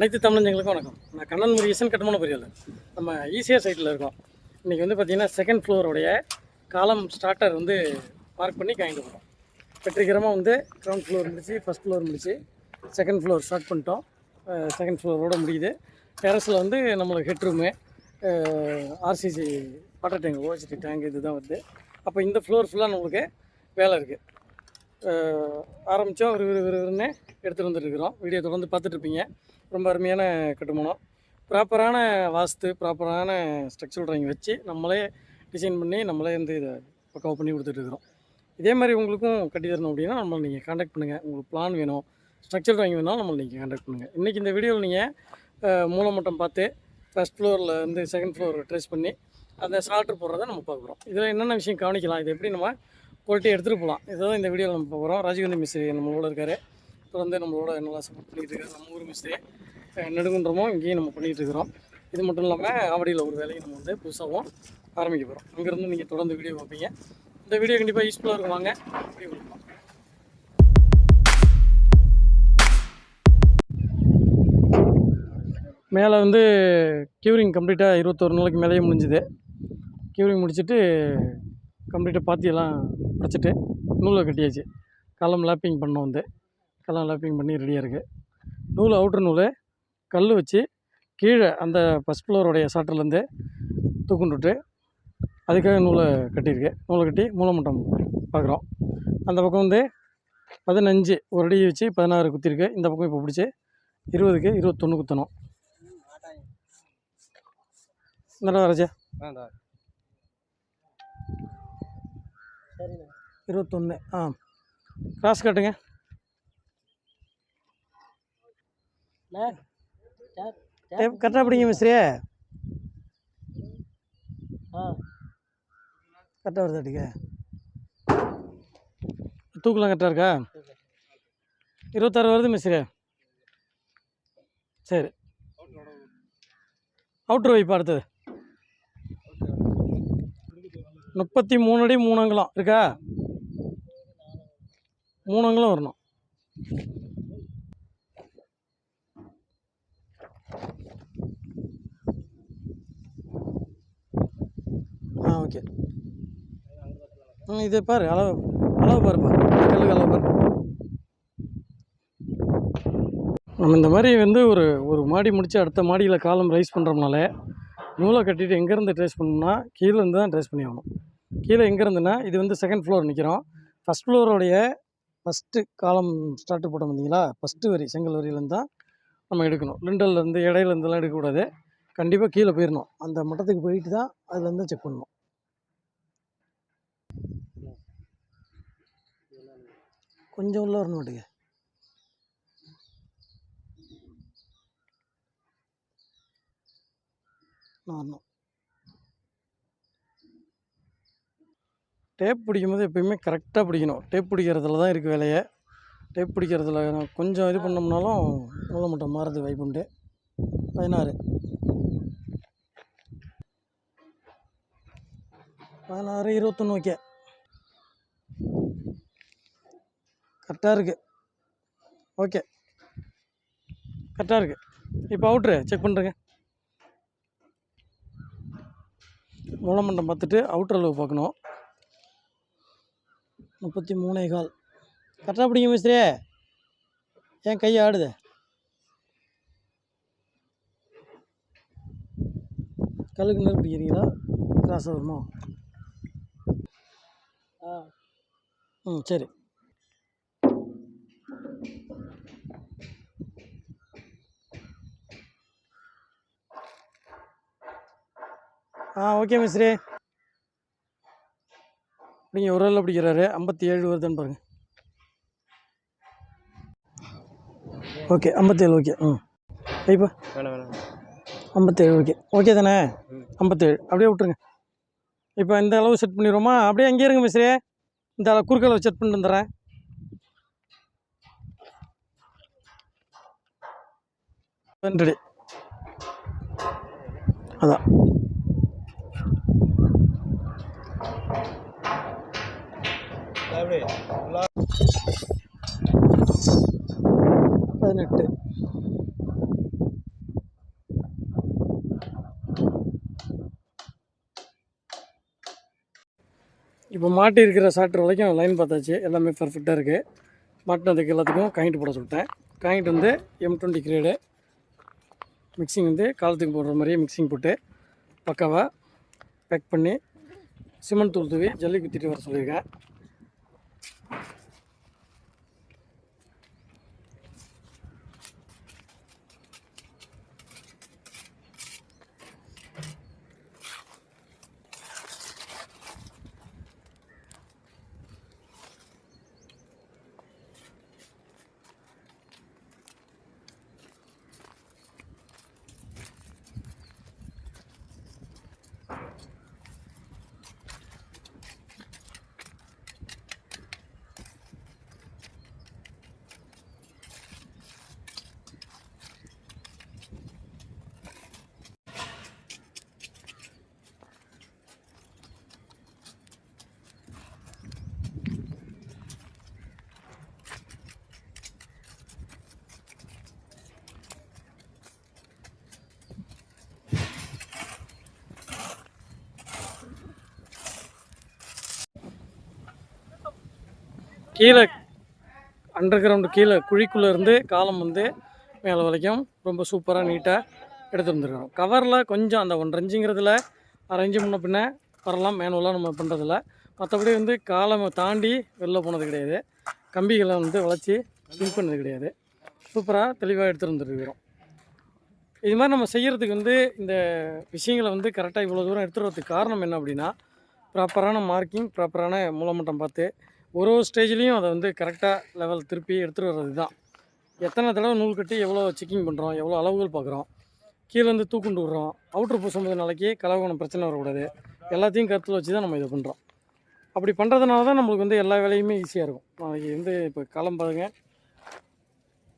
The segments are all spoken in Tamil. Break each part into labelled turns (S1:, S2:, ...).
S1: அனைத்து தமிழஞ்சங்களுக்கும் வணக்கம். நான் கண்ணன் முருகேசன் கட்டுமான பொரியல் நம்ம ஈஸியாக சைட்டில் இருக்கோம். இன்றைக்கி வந்து பார்த்திங்கன்னா செகண்ட் ஃப்ளோருடைய காலம் ஸ்டார்டர் வந்து பார்க் பண்ணி காய்ந்து போகிறோம் வெற்றிகரமாக வந்து கிரவுண்ட் ஃப்ளோர் முடிச்சு ஃபஸ்ட் ஃப்ளோர் முடிச்சு செகண்ட் ஃப்ளோர் ஸ்டார்ட் பண்ணிட்டோம். செகண்ட் ஃப்ளோரோட முடியுது. டெரஸில் வந்து நம்மளுக்கு headroom RCC water tank OHT tank இது தான் வருது. அப்போ இந்த ஃப்ளோர் ஃபுல்லாக நம்மளுக்கு வேலை இருக்குது ஆரம்பித்தோம் ஒரு விறு விறுவிறுன்னு எடுத்துகிட்டு வந்துட்டுருக்குறோம் வீடியோ தொடர்ந்து பார்த்துட்ருப்பீங்க ரொம்ப அருமையான கட்டுமானம். ப்ராப்பரான வாஸ்து ப்ராப்பரான ஸ்ட்ரக்சர் ட்ராயிங் வச்சு நம்மளே டிசைன் பண்ணி நம்மளே வந்து இதை பக்காவாக பண்ணி கொடுத்துட்ருக்குறோம் இதே மாதிரி உங்களுக்கும் கட்டி தரணும் அப்படின்னா நம்மளை நீங்கள் காண்டாக்ட் பண்ணுங்கள் உங்களுக்கு பிளான் வேணும் ஸ்ட்ரக்சர் ட்ராயிங் வேணாலும் நம்மளை நீங்கள் காண்டாக்ட் பண்ணுங்கள் இன்றைக்கி இந்த வீடியோவில் நீங்கள் மூலமட்டம் பார்த்து ஃபஸ்ட் ஃப்ளோரில் வந்து செகண்ட் ஃப்ளோர் ட்ரேஸ் பண்ணி அந்த சால்ட்ரு போடுறத நம்ம பார்க்குறோம் இதில் என்னென்ன விஷயம் கவனிக்கலாம்? இது எப்படி நம்ம குவாலிட்டி எடுத்துகிட்டு போகலாம்? இதுதான் இந்த வீடியோவில் நம்ம பார்க்குறோம் ராஜீவ்காந்தி நம்ம நம்மளோட இருக்கார். தொடர்ந்து நம்மளோட நல்லா சப்போர்ட் பண்ணிகிட்டு இருக்காரு நம்ம ஊர் மிஸ்டே நெடுங்குன்றமும் இங்கேயும் நம்ம பண்ணிகிட்டு இருக்கிறோம். இது மட்டும் இல்லாமல் ஆவடியில் ஒரு வேலையை நம்ம வந்து புதுசாகவும் ஆரம்பிக்க போகிறோம் அங்கேருந்து நீங்கள் தொடர்ந்து வீடியோ பார்ப்பீங்க. இந்த வீடியோ கண்டிப்பாக யூஸ்ஃபுல்லாக இருக்கும். வாங்க வீடியோ மேலே வந்து க்யூரிங் கம்ப்ளீட்டாக இருபத்தொரு நாளைக்கு மேலேயே முடிஞ்சுது. க்யூரிங் முடிச்சுட்டு கம்ப்ளீட்டாக பாத்தியெல்லாம் உடச்சிட்டு நூலை கட்டியாச்சு. கலம் லேப்பிங் பண்ணோம் வந்து. கலம் லேப்பிங் பண்ணி ரெடியாக இருக்குது நூல் அவுட்ரு நூல் கல் வச்சு கீழே அந்த ஃபஸ்ட் ஃப்ளோருடைய சாட்டிலேருந்து தூக்குண்டுட்டு அதுக்காக நூலை கட்டியிருக்கு. நூலை கட்டி மூலமட்டம் பார்க்குறோம். அந்த பக்கம் வந்து பதினஞ்சு ஒரு அடி வச்சு பதினாறு குத்திருக்கு இந்த பக்கம் இப்போ பிடிச்சி இருபதுக்கு இருபத்தொன்று குத்தணும். என்னடா ராஜா? இருபத்தொன்று ஆ. கிராஸ் காட்டுங்க. டேப் கரெக்டாக பிடிங்க மிஸ்ரே. கரெக்டாக வருது அடிக்க. தூக்கலாம் கரெக்டாக இருக்கா? இருபத்தாறு வருது மிஸ்ரே. சரி. அவுட்ரு வைப்பா அடுத்தது. முப்பத்தி மூணு அடி மூணு அங்குலம் இருக்கா? மூணு அங்குலம் வரணும் ஆ ஓகே. ம் இது பாரு அளவு அளவு பாருப்பா கல்லுக்கு அளவு பாரு. நம்ம இந்த மாதிரி வந்து ஒரு ஒரு மாடி முடித்து அடுத்த மாடியில் காலம் ரைஸ் பண்ணுறோம்னால நூலை கட்டிட்டு எங்கேருந்து ட்ரேஸ் பண்ணணும்னா கீழேருந்து தான் ட்ரேஸ் பண்ணி ஆகணும். கீழே எங்கேருந்துன்னா இது வந்து செகண்ட் ஃப்ளோர் நிற்கிறோம் ஃபஸ்ட் ஃப்ளோரோடைய ஃபஸ்ட்டு காலம் ஸ்டார்ட் போட்டோம் பார்த்தீங்களா? ஃபஸ்ட்டு வரி செங்கல் வரியிலேருந்து தான் நம்ம எடுக்கணும். லிண்டல்லேருந்து இடையிலேருந்துலாம் எடுக்கக்கூடாது. கண்டிப்பாக கீழே போயிடணும். அந்த மட்டத்துக்கு போயிட்டு தான் அதுலேருந்து செக் பண்ணணும். கொஞ்சம் உள்ளே வரணும் மாட்டுங்க வரணும். டேப் பிடிக்கும்போது எப்பயுமே கரெக்டாக பிடிக்கணும். டேப் பிடிக்கிறதுல தான் இருக்குது வேலையை. டேப் பிடிக்கிறதுல கொஞ்சம் இது பண்ணோம்னாலும் மூல மட்டும் மாறதுக்கு வாய்ப்பு உண்டு பதினாறு. பதினாறு இருபத்தொன்று ஓகே. கரெக்டாக இருக்குது ஓகே. கரெக்டாக இருக்குது இப்போ அவுட்ரு செக் பண்ணுறேங்க மூலமண்டம் பார்த்துட்டு அவுட்டர் அளவு பார்க்கணும். முப்பத்தி மூணே கால். கரெக்டாக பிடிங்க மிஸ்ரே ஏன் கை ஆடுது? கல்லுக்கு நேரம் பிடிக்கிறீங்களா? கிராஸ் வருமா ஆ. ம் சரி. ஆ ஓகே மிஸ்ரே. நீங்கள் ஒரு ஆள் பிடிக்கிறாரு. ஐம்பத்தி ஏழு வருதுன்னு பாருங்கள் ஓகே ஐம்பத்தேழு ஓகே. ம்.
S2: வேணாம் வேணாம்
S1: ஐம்பத்தேழு ஓகே. ஓகே தானே? ஐம்பத்தேழு. அப்படியே விட்ருங்க இப்போ இந்த அளவு செட் பண்ணிடுவோமா? அப்படியே அங்கேயே இருங்க மிஸ்ரே. இந்த அளவு குறுக்க அளவு செட் பண்ணிட்டு வந்துடுறேன். ரெடி அதான். பதினெட்டு. இப்போ மாட்டி இருக்கிற சாட்டு வரைக்கும் லைன் பார்த்தாச்சு. எல்லாமே பர்ஃபெக்டாக இருக்குது மாட்டினதுக்கு எல்லாத்துக்கும் காயிண்ட் போட சொல்லிட்டேன். காயிண்ட் வந்து எம் டுவெண்ட்டி கிரேடு மிக்சிங் வந்து காலத்துக்கு போடுற மாதிரியே மிக்சிங் போட்டு பக்காவாக பேக் பண்ணி சிமெண்ட் தூள் தூவி ஜல்லி குத்திட்டு வர சொல்லியிருக்கேன். கீழே அண்டர் கிரவுண்டு கீழே குழிக்குள்ளே இருந்து காலம் வந்து மேலே வரைக்கும் ரொம்ப சூப்பராக நீட்டாக எடுத்து வந்துருக்கோம் கவரில் கொஞ்சம் அந்த ஒன்றரை இன்ச்சுங்கிறதுல அரை இன்ச்சு முன்ன பின்ன வரலாம் மேனுவலாக நம்ம பண்ணுறதில்ல மற்றபடி வந்து காலம் தாண்டி வெளில போனது கிடையாது. கம்பிகளை வந்து வளைச்சி ஃபில் பண்ணது கிடையாது. சூப்பராக தெளிவாக எடுத்துகிட்டு வந்துருக்கிறோம் இது மாதிரி நம்ம செய்கிறதுக்கு வந்து இந்த விஷயங்களை வந்து கரெக்டாக இவ்வளோ தூரம் எடுத்துகிட்டு வரதுக்கு காரணம் என்ன அப்படின்னா ப்ராப்பரான மார்க்கிங் ப்ராப்பரான மூலமட்டம் பார்த்து ஒரு ஒரு ஸ்டேஜ்லேயும் அதை வந்து கரெக்டாக லெவல் திருப்பி எடுத்துகிட்டு வர்றது தான். எத்தனை தடவை நூல் கட்டி எவ்வளோ செக்கிங் பண்ணுறோம் எவ்வளோ அளவுகள் பார்க்குறோம் கீழே வந்து தூக்குண்டு விடுறோம் அவுட்ரு பூசும்போது நாளைக்கு கலவகணம் பிரச்சனை வரக்கூடாது. எல்லாத்தையும் கருத்தில் வச்சு தான் நம்ம இதை பண்ணுறோம் அப்படி பண்ணுறதுனால தான் நம்மளுக்கு வந்து எல்லா வேலையுமே ஈஸியாக இருக்கும். நாளைக்கு வந்து இப்போ களம் பாருங்க.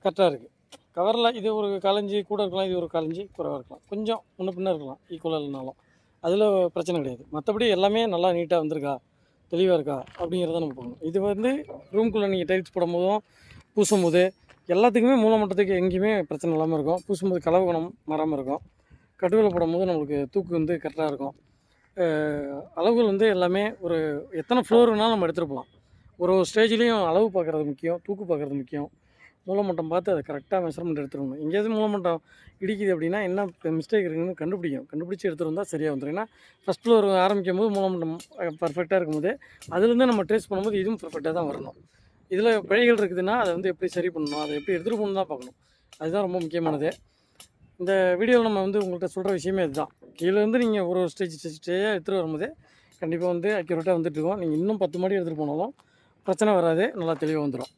S1: கரெக்டாக இருக்குது கவரில் இது ஒரு காலஞ்சி கூட இருக்கலாம் இது ஒரு காலஞ்சி குறைவாக இருக்கலாம். கொஞ்சம் முன்ன பின்ன இருக்கலாம் ஈக்குவலாக இல்லைனாலும். அதில் பிரச்சனை கிடையாது. மற்றபடி எல்லாமே நல்லா நீட்டாக வந்திருக்கா? தெளிவாக இருக்கா அப்படிங்கிறத நம்ம பார்க்கணும். இது வந்து ரூம்குள்ளே நீங்கள் டைல்ஸ் போடும்போதும் பூசும்போது எல்லாத்துக்குமே மூலமட்டத்துக்கு எங்கேயுமே பிரச்சனை இல்லாமல் இருக்கும். பூசும்போது கலவகுணம் மறாமல் இருக்கும். கட்டுவில் போடும்போது நம்மளுக்கு தூக்கு வந்து கரெக்டாக இருக்கும். அளவுகள் வந்து எல்லாமே ஒரு எத்தனை ஃப்ளோர் வேணாலும் நம்ம எடுத்துகிட்டு போகலாம். ஒரு ஒரு ஸ்டேஜ்லேயும் அளவு பார்க்குறது முக்கியம் தூக்கு பார்க்குறது முக்கியம். மூலமட்டம் பார்த்து அதை கரெக்டாக மெஷர்மெண்ட் எடுத்துருணும் எங்கேயாவது மூலமட்டம் இடிக்குது அப்படின்னா என்ன மிஸ்டேக் இருக்குன்னு கண்டுபிடிக்கும் கண்டுபிடிச்சி எடுத்துகிட்டு வந்தால் சரியாக வந்துடும் ஏன்னா ஃபஸ்ட் ஃப்ளோர் ஆரம்பிக்கும் போது மூலமட்டம் பர்ஃபெக்டாக இருக்கும்போது அதுலேருந்து நம்ம ட்ரேஸ் பண்ணும்போது இதுவும் பர்ஃபெக்டாக தான் வரணும். இதில் பிழைகள் இருக்குதுன்னா அதை வந்து எப்படி சரி பண்ணணும்? அதை எப்படி எடுத்துகிட்டு போகணும் தான் பார்க்கணும். அதுதான் ரொம்ப முக்கியமானது. இந்த வீடியோவில் நம்ம வந்து உங்கள்கிட்ட சொல்கிற விஷயமே இதுதான். கீழே இருந்து நீங்கள் ஒரு ஒரு ஸ்டேஜ் ஸ்டேஜாக எடுத்துகிட்டு வரும்போது கண்டிப்பாக வந்து அக்யூரேட்டாக வந்துட்டுருக்கோம் நீங்கள் இன்னும் பத்து மாடி எடுத்துகிட்டு போனாலும் பிரச்சனை வராது. நல்லா தெளிவாக வந்துடும்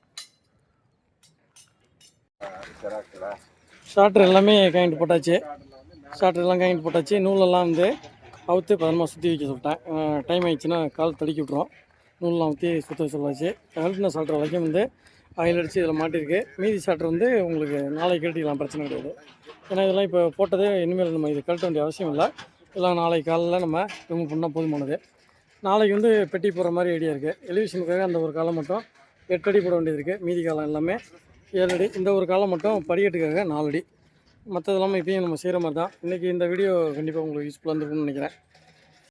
S1: ஷார்ட்ரு எல்லாமே காயின்ட் போட்டாச்சு. ஷார்ட்ரு எல்லாம் காயின்ட் போட்டாச்சு. நூலெல்லாம் வந்து அவுத்து பதனமாக சுற்றி வைக்க சொல்லிட்டேன். டைம் ஆயிடுச்சுன்னா கால் தடுக்கி விட்ருவோம் நூலெலாம் ஊற்றி சுற்ற சொல்லாச்சு. கழட்டின ஷார்ட்ரு வரைக்கும் வந்து ஆயில் அடித்து இதில் மாட்டியிருக்கு மீதி ஷார்ட்ரு வந்து உங்களுக்கு நாளைக்கு கழட்டிக்கலாம். பிரச்சனை கிடையாது. ஏன்னா இதெல்லாம் இப்போ போட்டதே இனிமேல் நம்ம இது கழட்ட வேண்டிய அவசியம் இல்லை. இதெல்லாம் நாளைக்கு காலையில் நம்ம ரிமூவ் பண்ணால் போதுமானது. நாளைக்கு வந்து பெட்டி போடுற மாதிரி ஐடியா இருக்குது எலிவேஷனுக்காக அந்த ஒரு காலம் மட்டும் எட்டு அடி போட வேண்டியது இருக்குது மீதி காலம் எல்லாமே ஏழு அடி இந்த ஒரு காலம் மட்டும் படிக்கட்டுக்காக நாலு அடி மற்றதெல்லாமே இப்பயும் நம்ம செய்கிற மாதிரி தான். இன்றைக்கி இந்த வீடியோ கண்டிப்பாக உங்களுக்கு யூஸ்ஃபுல்லாக இருந்திருக்கும்னு நினைக்கிறேன்.